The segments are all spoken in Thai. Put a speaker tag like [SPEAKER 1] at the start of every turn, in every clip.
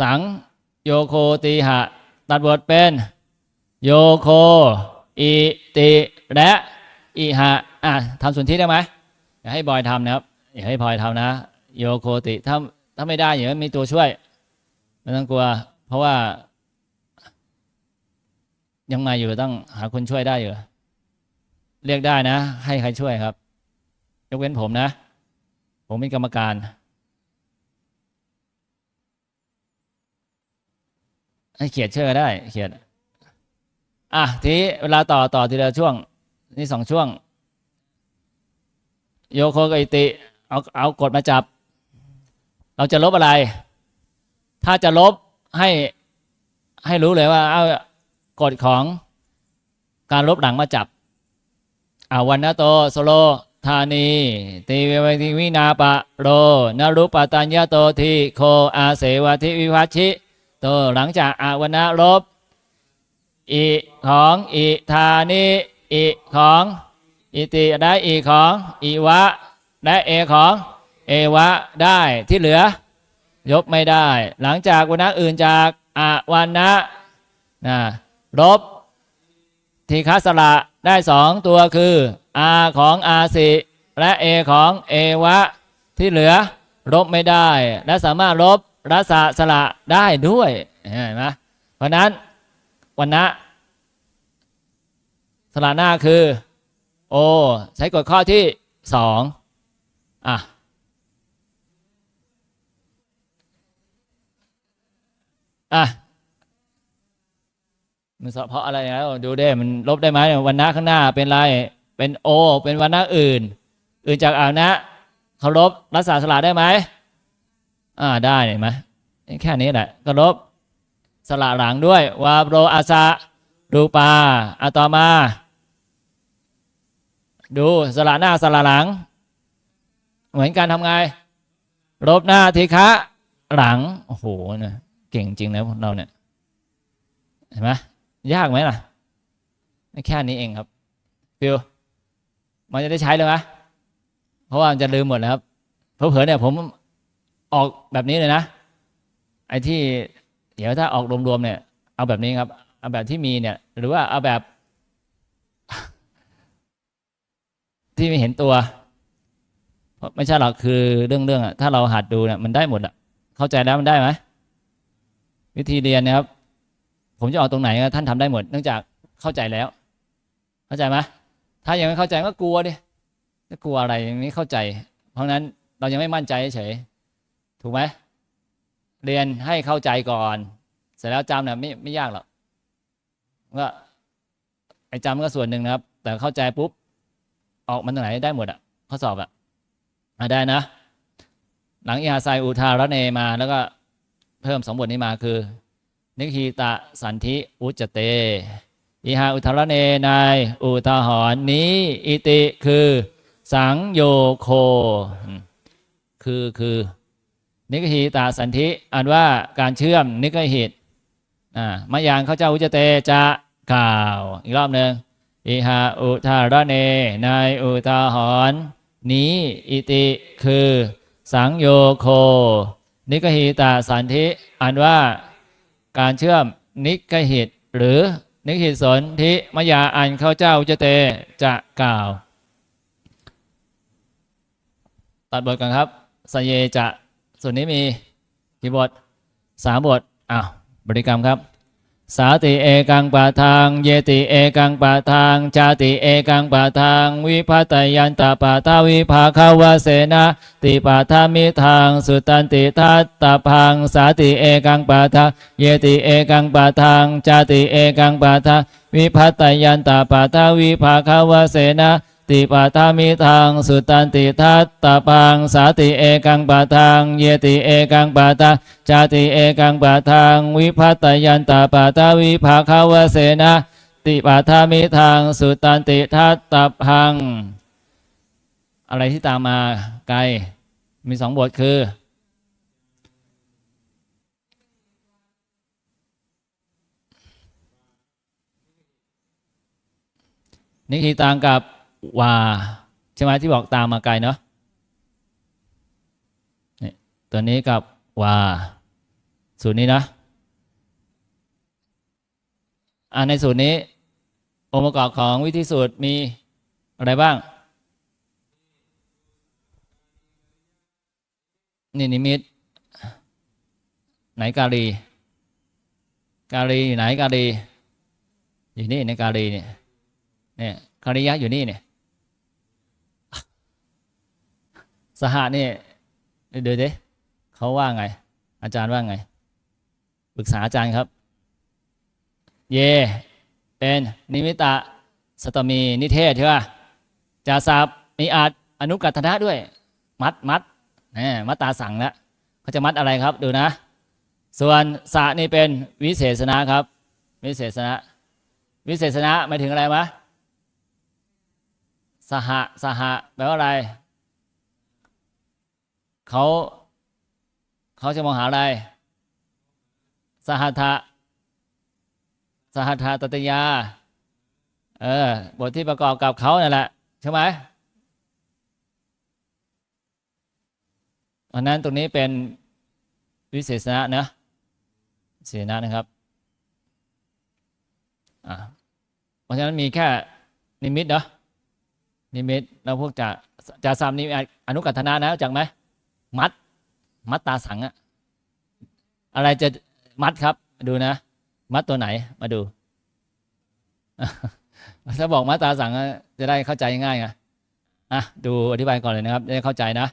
[SPEAKER 1] สังโยโคติหะ ตัดบทเป็น โยโคอิติและอิหะอะทำส่วนที่ได้ไหมอย่าให้บอยทำนะครับอย่าให้พลอยทำนะ โยโคติถ้าถ้าไม่ได้อย่างนั้นมีตัวช่วยไม่ต้องกลัว เพราะว่า ยังมาอยู่ต้องหาคนช่วยได้อยู่เรียกได้นะ ให้ใครช่วยครับ ยกเว้นผมนะ ผมเป็นกรรมการ ให้เขียนเชื่อก็ได้ เขียนอะทีนี้เวลาต่อต่อทีละช่วง นี่สองช่วง โยโคกอิติ เอาเอากฎมาจับ เราจะลบอะไร ถ้าจะลบให้ให้รู้เลยว่าเอากฎของการลบหลังมาจับอาวันนะโตโซโลธานีติเววติวินาปะโรนรุปตัญญาโตทีโคอาเสวทิวิพัชชิ โตหลังจากอาวนะลบอิของอิธานิอิของอิติได้อิของอิวะได้เอของเอวะได้ที่เหลือยกไม่ได้ หลังจากวันนะอื่นจากอาวันนะนะลบทีฆสระได้สองตัวคืออาของอาสิและเอของเอวะที่เหลือลบไม่ได้ และสามารถลบ รัศสระได้ด้วยเห็นไหมเพราะนั้นวันนะสระหน้าคือ โอ ใช้กฎข้อที่สองอะอะมันเฉพาะอะไรแล้วดูได้มันลบได้ไหมวันนะข้างหน้าเป็นไร เป็นโอ เป็นวันนะอื่น อื่นจากอ่านะเขาลบรักษาสละได้ไหม อ่าได้เห็นไหมแค่นี้แหละก็ลบสละหลังด้วยวาโรอาสะรูปาอะต่อมา ดูสละหน้าสละหลัง เหมือนกันทำไงลบหน้าทีฆะหลังโอ้โหเนี่ยเก่งจริงนะพวกเราเนี่ยเห็นไหมยากไหมล่ะแค่นี้เองครับฟิวมันจะได้ใช้เลยไหมเพราะว่ามันจะลืมหมดแล้วครับเพอเพอๆเนี่ยผม ออกแบบนี้เลยนะ ไอ้ที่เดี๋ยวถ้าออกรวมๆเนี่ย เอาแบบนี้ครับ เอาแบบที่มีเนี่ย หรือว่าเอาแบบ ที่ไม่เห็นตัวไม่ใช่หรอกคือเรื่องเรื่องอะถ้าเราหัดดูเนี่ยมันได้หมดอะเข้าใจแล้วมันได้ไหมวิธีเรียนนะครับ ผมจะเอาตรงไหนท่านทำได้หมด เนื่องจากเข้าใจแล้ว เข้าใจไหมถ้ายังไม่เข้าใจก็กลัวดิจะกลัวอะไรยังไม่เข้าใจ เพราะนั้นเรายังไม่มั่นใจเฉย ถูกไหมเรียนให้เข้าใจก่อน เสร็จแล้วจำเนี่ยไม่ไม่ยากหรอกก็ไอ้จำก็ส่วนหนึ่งนะครับ แต่เข้าใจปุ๊บ ออกมันตรงไหนได้หมดอะข้อสอบอะอะได้นะ หลังอีหาไซอุทารเนมาแล้วก็เพิ่มสองบทนี้มาคือ นิคีตะสันธิอุจเตอีหาอุทารเนนายอุทาหรณ์นี้ อิติคือ สังโยโค คือคือ นิกหิตาสันธิอ่านว่าการเชื่อมนิกหิตมายางเขาเจ้าอุจเตจะกล่าว อีกรอบหนึ่งอิหาอุทาระเนนายอุทาหรณ์นี้อิติคือ สังโยโค นิกหิตาสันธิอ่านว่าการเชื่อมนิกหิตหรือนิกหิตสนธิมายาอันเขาเจ้าอุจเตจะกล่าว ตัดบทกันครับสเยจะ ส่วนนี้มีกี่บทสามบทอ้าวบริกรรมครับ สาติเอกังปะทาง เยติเอกังปะทางจาติเอกังปะทาง วิพัตยันตปะทาวิภาคาวเสนาติปะทามิทาง สุตันติทัตตพัง สาติเอกังปะทาง เยติเอกังปะทางจาติเอกังปะทาง วิพัตยันตปะทาวิภาคาวเสนา ติปะทามิทางสุตันติทัตตพังสาติเอกังปะทางเยติเอกังปะทางจาติเอกังปะทางวิพัตยันตาปะทาวิภาคาวเสนาติปะทามิทางสุตันติทัตตพัง อะไรที่ตามมาไกลมีสองบทคือนิคีตังกับ วาใช่ไหมที่บอกตามมาไกลเนาะตัวนี้กับวาสูตรนี้นะอ่าในสูตรนี้ องค์ประกอบของวิธีสูตรมีอะไรบ้าง นี่นิมิต ไหนกาลี กาลีอยู่ไหนกาลี อยู่นี่ในกาลีเนี่ยเนี่ยกาลียะอยู่นี่เนี่ย สหะนี่เดี๋ยวเดิเขาว่าไง อาจารย์ว่าไงปรึกษาอาจารย์ครับ เย เป็นนิมิตะสตมีนิเทศใช่ป่ะจาสับมีอาจอนุกัตนะด้วย มัดมัดนี่มัดตาสั่งแล้วเขาจะมัดอะไรครับดูนะ ส่วนสะนี่เป็นวิเศษนะครับ วิเศษณะวิเศษณะหมายถึงอะไรมะสหะสหะแปลว่าอะไร เขาเขาจะมองหาอะไร สหัทะสหัทธาตตยา เออบทที่ประกอบกับเขานั่นแหละใช่ไหมอันนั้นตรงนี้เป็นวิเศษณะนะเสนานะครับอ่าเพราะฉะนั้นมีแค่นิมิตเนาะนิมิตแล้วพวกจะจะสามนิมิตอนุกัตถนานะรู้จักไหม มัด มัดตาสังอะอะไรจะมัดครับ ดูนะ มัดตัวไหนมาดู ถ้าบอกมัดตาสังจะได้เข้าใจง่ายไงอะดูอธิบายก่อนเลยนะครับจะได้เข้าใจนะ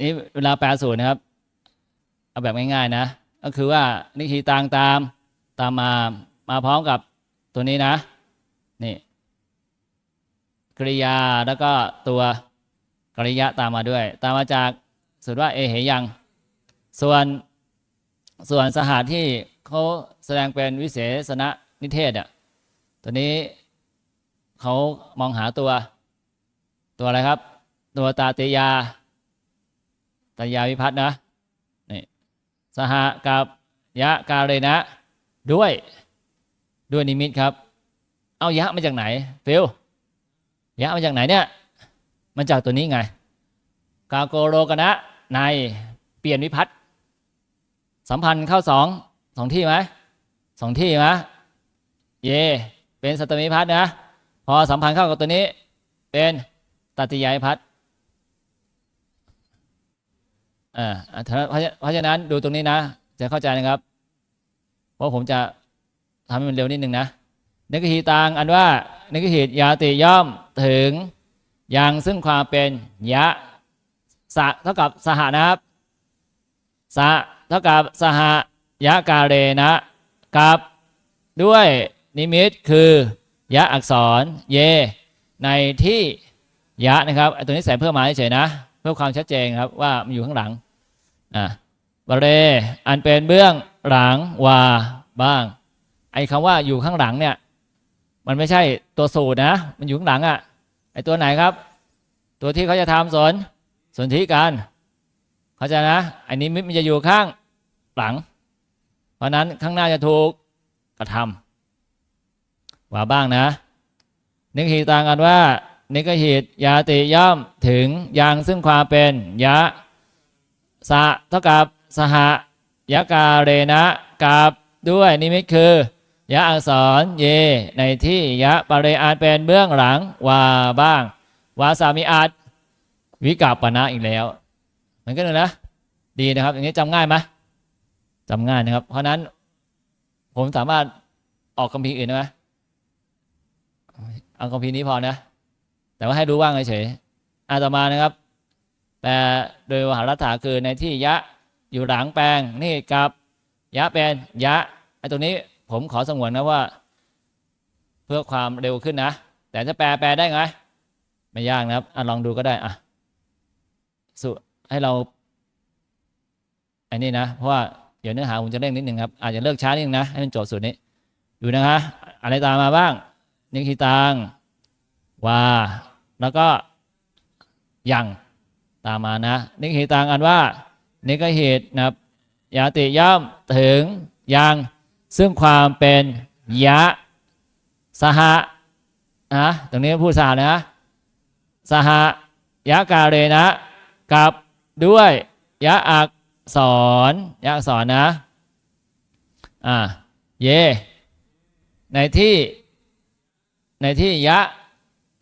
[SPEAKER 1] นี่เวลาแปลสูตรนะครับ เอาแบบง่ายๆนะ ก็คือว่านิคีตังตามตามมามาพร้อมกับตัวนี้นะ นี่กริยาแล้วก็ตัว กริยะตามมาด้วย ตามมาจากสูตรว่าเอเหยัง ส่วนส่วนสหาที่เขาแสดงเป็นวิเศษณนิเทศอะตัวนี้เขามองหาตัวตัวอะไรครับ ตัวตาติยาตายาวิพัฒน์นะนี่สหกับยะกาเรนะ ด้วยด้วยนิมิตครับ เอายะมาจากไหนฟิลยะมาจากไหนเนี่ย มันจากตัวนี้ไง กาโกโรกนะในเปลี่ยนวิพัฒน์สัมพันธ์เข้าสองสองที่ไหมสองที่ไหมเย เป็นสัตมิพัฒนะ พอสัมพันธ์เข้ากับตัวนี้ เป็นตติยายพัฒน์อ่าเพราะฉะนั้นดูตรงนี้นะจะเข้าใจนะครับ เพราะผมจะทำให้มันเร็วนิดนึงนะนึกหีตังอันว่านึกหียาติย่อมถึง อยังซึ่งความเป็นยะสะเท่ากับสหนะครับสะเท่ากับสหยะกาเรนะกับด้วยนิมิตคือยะอักษรเย ในที่ยะนะครับตัวนี้ใส่เพิ่มมาเฉยนะ เพื่อความชัดเจนครับว่ามันอยู่ข้างหลังอะบเรอันเป็นเบื้องหลังวาบ้างไอ้คำว่าอยู่ข้างหลังเนี่ยมันไม่ใช่ตัวสูตรนะ มันอยู่ข้างหลังอะ่ะ ไอ้ตัวไหนครับ ตัวที่เขาจะทำสนสนธิกันเข้าใจนะไอ้นี้มันจะอยู่ข้างหลัง เพราะนั้นข้างหน้าจะถูกกระทำว่าบ้างนะนึกหีต่างกันว่า นิกหิตยาติย่อมถึงยังซึ่งความเป็นยะสะเท่ากับสหยะกาเรนะกับด้วยนิมิตคือ ยะอักษรเย ในที่ยะปะเรอาจเป็นเบื้องหลังว่าบ้าง วาสามีอาจวิกาปนะอีกแล้วเหมือนกันเลยนะดีนะครับ อย่างนี้จำง่ายไหมจำง่ายนะครับ เพราะนั้นผมสามารถออกคำพีอื่นได้ไหมเอาคำพีนี้พอนะ แต่ว่าให้รู้ว่างเฉยๆอาตมานะครับแต่โดยวหารัฐาคือในที่ยะอยู่หลังแปลงนี่กับยะเป็นยะไอ้ตรงนี้ ผมขอสงวนนะว่า เพื่อความเร็วขึ้นนะ แต่จะแปลแปลได้ไงไม่ยากนะครับอลองดูก็ได้อะสุให้เราอ้นี่นะเพราะว่าเดี๋ยวเนื้อหาผมจะเร่งนิดหนึ่งครับอาจจะเลิกช้านิดนึงนะให้มันโจทย์สุดนี้ดูนะคะอะไรตามมาบ้างนิคิตังว่าแล้วก็ยังตามมานะนิคิตังอันว่านิกเหตุนะครับยาติย่อมถึงยัง ซึ่งความเป็นยะสหะนะตรงนี้พูดสานะ สหยะกาเรนะ กับด้วยยะอักษรยะอักษรนะอ่าเย ในที่ในที่ยะ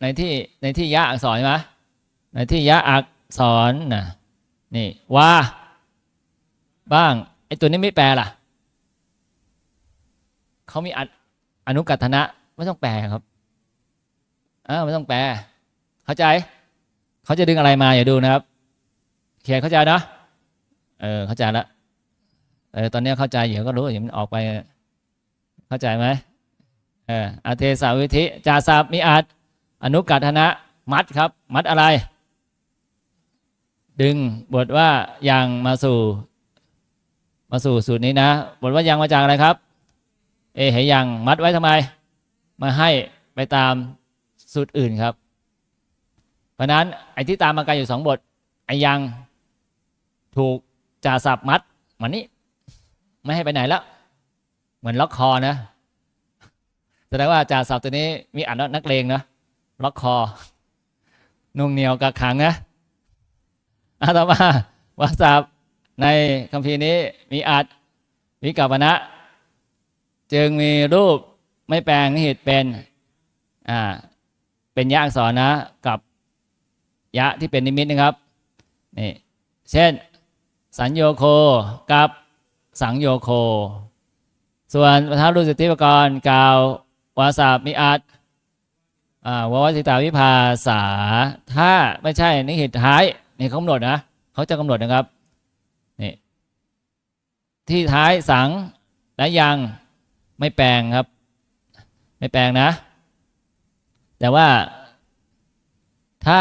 [SPEAKER 1] ในที่ในที่ยะอักษรใช่ไหมในที่ยะอักษรนะนี่ว่าบ้างไอตัวนี้ไม่แปลล่ะ เขามีอนุกัตนะไม่ต้องแปลครับอ่าไม่ต้องแปล เข้าใจ เขาจะดึงอะไรมาอย่าดูนะครับเขียนเข้าใจนะเออเข้าใจละเออตอนนี้เข้าใจเดี๋ยวก็รู้เดี๋ยวมันออกไป เข้าใจไหมเอออาเทสาวิธิจาสาบมีอัดอนุกัตนะมัดครับ มัดอะไร ดึงบทว่ายังมาสู่ มาสู่สูตรนี้นะ บทว่ายังมาจากอะไรครับ เอเหยังมัดไว้ทำไม มาให้ไปตามสูตรอื่นครับ เพราะนั้นไอ้ที่ตามมากันอยู่สองบทไอ้ยังถูกจ่าสับมัดเหมือนนี้ ไม่ให้ไปไหนแล้ว เหมือนล็อกคอนะแสดงว่าจ่าสับตัวนี้มีอันนักเลงนะล็อกคอนุ่งเหนียวกักขังนะอาตมาวาสับในคัมภีร์นี้มีอัดวิกัปนะ จึงมีรูปไม่แปลงนิหิตเป็นอ่าเป็นยะอักษรนะ กับยะที่เป็นนิมิตนะครับนี่เช่น สัญโยโคกับสังโยโค ส่วนประธานรูปสิทธิปกรณ์กล่าววาสาบมีอัดอ่าววัสิตาวิภาษา ถ้าไม่ใช่นิหิตท้ายนี่เขากำหนดนะเขาจะกำหนดนะครับนี่ที่ท้ายสังและยัง ไม่แปลงครับ ไม่แปลงนะ แต่ว่าถ้า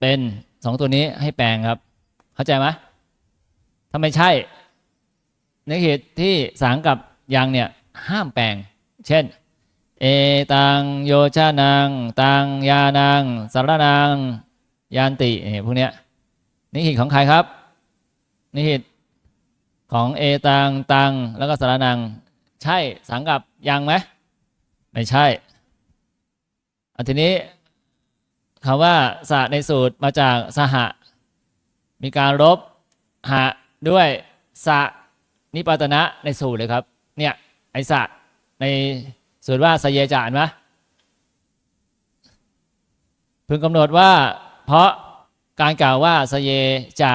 [SPEAKER 1] เป็นสองตัวนี้ให้แปลงครับ เข้าใจไหมถ้าไม่ใช่ ในเหตุที่สังกับยังเนี่ยห้ามแปลง เช่น เอตังโยชานังตังยานังสารนังยานติพวกเนี้ยนิหิตของใครครับ นิหิต ของเอตังตัง แล้วก็สารนัง ใช่สังกับยังไหมไม่ใช่อันทีนี้คำว่าสะในสูตรมาจากสหะ มีการลบหะด้วยสะนิปาตนะในสูตรเลยครับ เนี่ยไอสะในสูตรว่าสเยจานไหมพึงกำหนดว่า เพราะการกล่าวว่าสเยจะ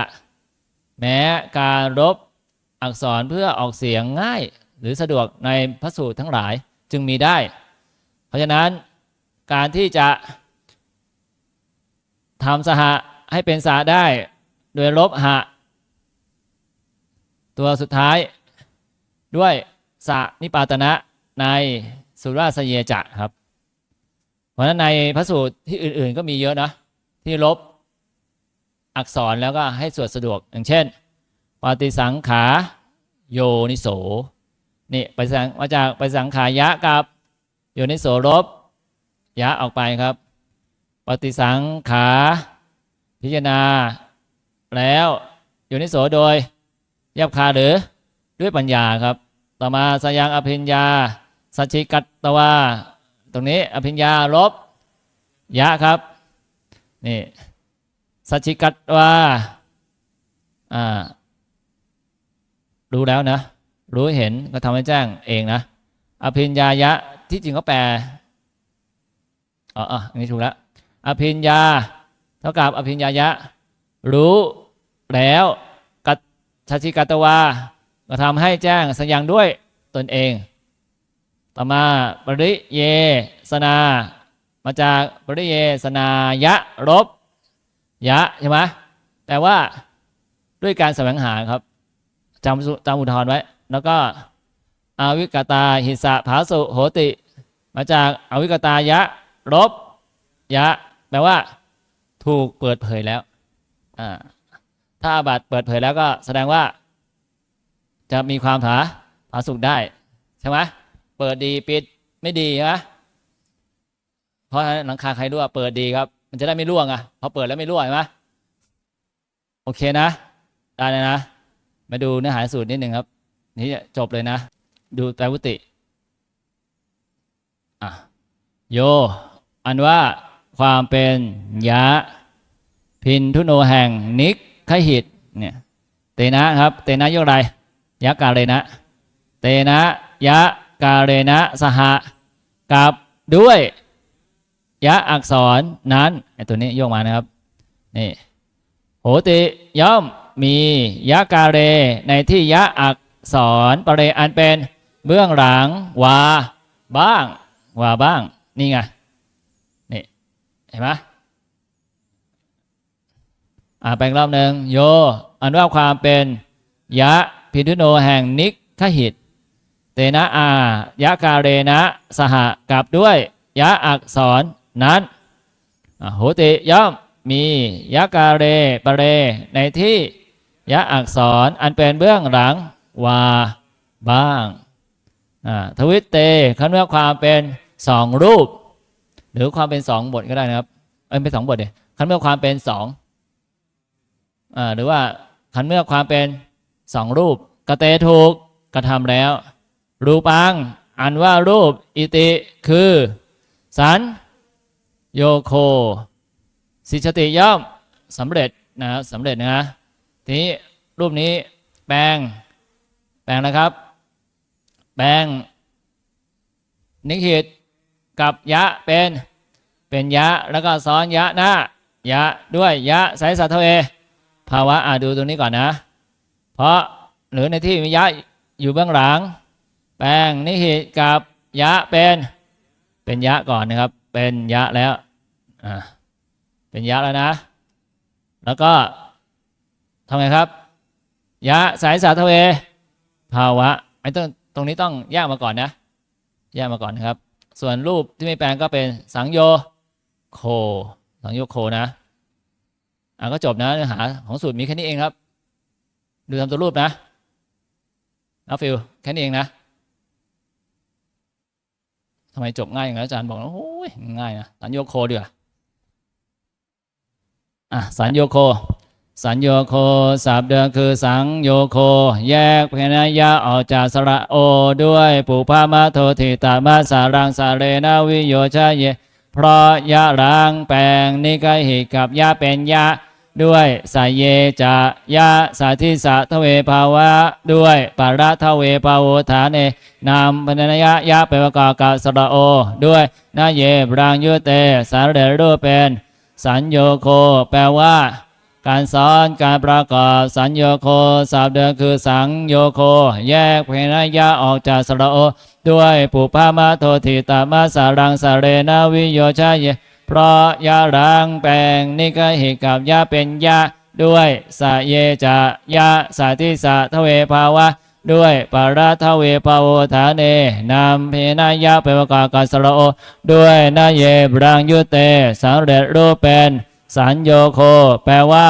[SPEAKER 1] แม้การลบ อักษรเพื่อออกเสียงง่าย หรือสะดวกในพระสูตรทั้งหลายจึงมีได้ เพราะฉะนั้นการที่จะทำสหะให้เป็นสาได้ โดยลบหะ ตัวสุดท้ายด้วยสะนิปาตนะในสุราสเยจะครับ เพราะฉะนั้นในพระสูตรที่อื่น ๆ ก็มีเยอะนะ ที่ลบอักษรแล้วก็ให้สวดสะดวกอย่างเช่น ปฏิสังขาโยนิโสนี่ไปสังมาจากไปสังขายะกับโยนิโสลบยะออกไปครับ ปฏิสังขาพิจารณา แล้วโยนิโสโดยยับคาหรือด้วยปัญญาครับ ต่อมาสยังอภิญญาสัจจิกัตตวาตรงนี้อภิญญาลบยะครับนี่สัจจิกัตตวาอ่า รู้แล้วนะ รู้เห็นก็ทำให้แจ้งเองนะ อภิญญายะที่จริงเขาแปลอ๋ออันนี้ถูกแล้วอภิญญา เท่ากับอภิญญายะ รู้แล้วกัตชัชิกัตวา ก็ทำให้แจ้งสัญญาด้วยตนเอง ต่อมาปริเยสนา มาจากปริเยสนายะลบยะใช่ไหมแต่ว่าด้วยการแสวงหาครับ จำจำอุทธรณ์ไว้ แล้วก็อาวิกตาหิสะภาสุโหติ มาจากอาวิกตายะลบยะ แปลว่า ถูกเปิดเผยแล้วอ่าถ้าอาบัตเปิดเผยแล้วก็แสดงว่า จะมีความผาผาสุกได้ใช่ไหมเปิดดีปิดไม่ดีใช่ไหมเพราะฉะนั้นหลังคาใครรั่วเปิดดีครับ มันจะได้ไม่ร่วไงพอเปิดแล้วไม่รั่วใช่ไหมโอเคนะ ได้เลยนะ มาดูเนื้อหาสูตรนิดหนึ่งครับ นี่จบเลยนะ ดูไตรวุติอะโย อันว่าความเป็นยะ พินทุโนแห่งนิกขหิตเนี่ยเตนะครับ เตนะยกอะไรยะกาเรนะ เตนะยะกาเรนะสหกับด้วยยะอักษรนั้นไอตัวนี้โยกมานะครับนี่โหติย่อม มียะกาเร ในที่ยะอักษรปะเรอันเป็นเบื้องหลังวาบ้างวาบ้าง นี่ไงนี่เห็นไหมอ่าไปอีกรอบหนึ่งโย อันว่าความเป็นยะพิทุโนแห่งนิกขหิต เตนะอายะกาเรนะสหกับด้วยยะอักษรนั้นโหติย่อมมียะกาเรปะเรในที่ ยะอักษรอันเป็นเบื้องหลังวาบ้างทวิตเตคันว่าความเป็นสองรูป หรือความเป็นสองบทก็ได้นะครับเอ้ยเป็นสองบทเดียคันเมื่อความเป็นสองอหรือว่าคันเมื่อความเป็นสองรูปกระเตถูกกระทำแล้ว รูปังอันว่ารูปอิติคือ สันโยโค สิชติย่อมสำเร็จนะครับสำเร็จนะฮะ ทีนี้รูปนี้แปลง แปลงนะครับ แปลง นิคิตกับยะเป็น เป็นยะแล้วก็ซ้อนยะหน้ายะด้วยยะไสสัทเวภาวะอ่าดูตรงนี้ก่อนนะ เพราะหรือในที่มียะอยู่เบื้องหลัง แปลงนิหิตกับยะเป็นเป็นยะก่อนนะครับ เป็นยะแล้วอ่าเป็นยะแล้วนะ แล้วก็ ทำไงครับ ยะสายสาทเว ภาวะไอ้ตรงตรงนี้ต้องแยกมาก่อนนะแยกมาก่อนนะครับ ส่วนรูปที่ไม่แปลงก็เป็นสังโยโค สังโยโคนะอ่าก็จบนะเนื้อหาของสูตรมีแค่นี้เองครับ ดูทำตัวรูปนะเอาฟิลแค่นี้เองนะทำไมจบง่ายอย่างนั้นอาจารย์บอกว่าโอ้ยง่ายนะสัญโยโคดีกว่าอะสัญโยโค สัญโยโคสับเดิมคือสังโยโค แยกเพนยะออกจากสระโอด้วยปุพามาโทติตามาสารังสาเรนาวิโยชะเย เพราะยะรังแปลงนิกหิกับยะเป็นยะ ด้วยสายเยจะยะสาธิสะทเวภาวะ ด้วยปาระทเวภาวฐานเนนามพนนยะยะไปประกอบกับสระโอ ด้วยนาเยบรังยุเตสารเดรูปเป็น สัญโยโค แปลว่า การสอนการประกอบสัญโยโคสาบเดิมคือสังโยโค แยกเพนยะออกจากสระโอ ด้วยปุพามาโทติตามาสารังสาเรนาวิโยชาเย เพราะยารังแปลงนิกหิกับยาเป็นยาด้วยสะเยจะยาสาธิสะทเวภาวะ ด้วยปาราทเวภาวฐานเนนามเพนายะไปประกอบกับสระโอ ด้วยนาเยบรังยุเตสำเร็จรูปเป็น สัญโยโค แปลว่า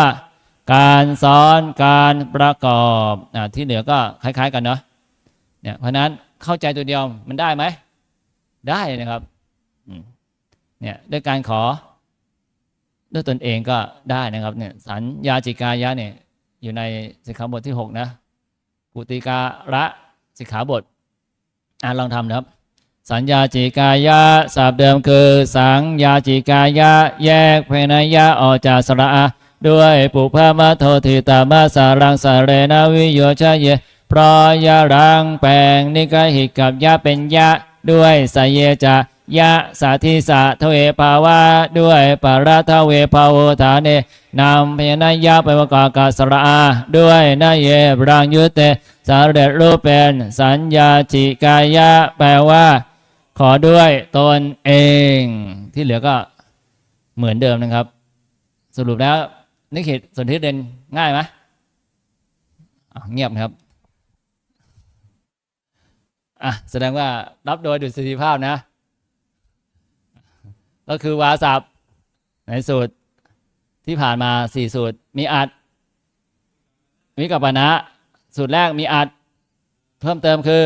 [SPEAKER 1] การสอนการประกอบอที่เหลือก็คล้าย ๆ กันเนาะเนี่ยเพราะนั้นเข้าใจตัวเดียวมันได้ไหม ได้นะครับเนี่ยด้วยการขอ ด้วยตนเองก็ได้นะครับเนี่ยสัญญาจิกายะเนี่ยอยู่ในสิกขาบทที่หกนะ กุติการะสิกขาบท อ่านลองทำนะครับ สัญญาจิกายะศัพท์เดิมคือ สังญาจิกายะ แยกเพนยะออกจากสระอาด้วยปุพามะโทติตามาสารังสาเรนาวิโยชะเยเพราะยะรังแปลงนิกหิกับยะเป็นยะ ด้วยสยเยจะยะสาธิสะเทเวภาวะด้วยปาราทเวภาวฐานเนนำเพนยะไปประกอบกับสระอาด้วยนาเยบรังยุเตสาเร็จรูปเป็น สัญญาจิกายะ แปลว่า ขอด้วยตนเองที่เหลือก็เหมือนเดิมนะครับ สรุปแล้วนิคิดสนธิเด่นง่ายไหมเงียบนะครับอะแสดงว่ารับโดยดุษฎีภาพนะ ก็คือวาสับในสูตรที่ผ่านมาสี่สูตร มีอัดมีกับปนะ สูตรแรกมีอัด เพิ่มเติมคือ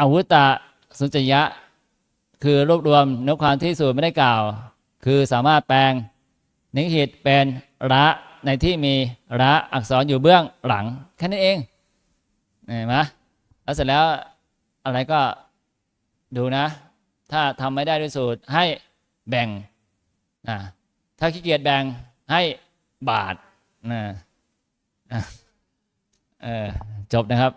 [SPEAKER 1] อาวุตตะสุญจยะ คือรวบรวมเนื้อความที่สูตรไม่ได้กล่าว คือสามารถแปลงนิหิตเป็นระในที่มีระอักษรอยู่เบื้องหลัง แค่นั้นเองเห็นไหมแล้วเสร็จแล้วอะไรก็ดูนะ ถ้าทำไม่ได้ด้วยสูตรให้แบ่งนะถ้าขี้เกียจแบ่งให้บาทนะอะเออจบนะครับ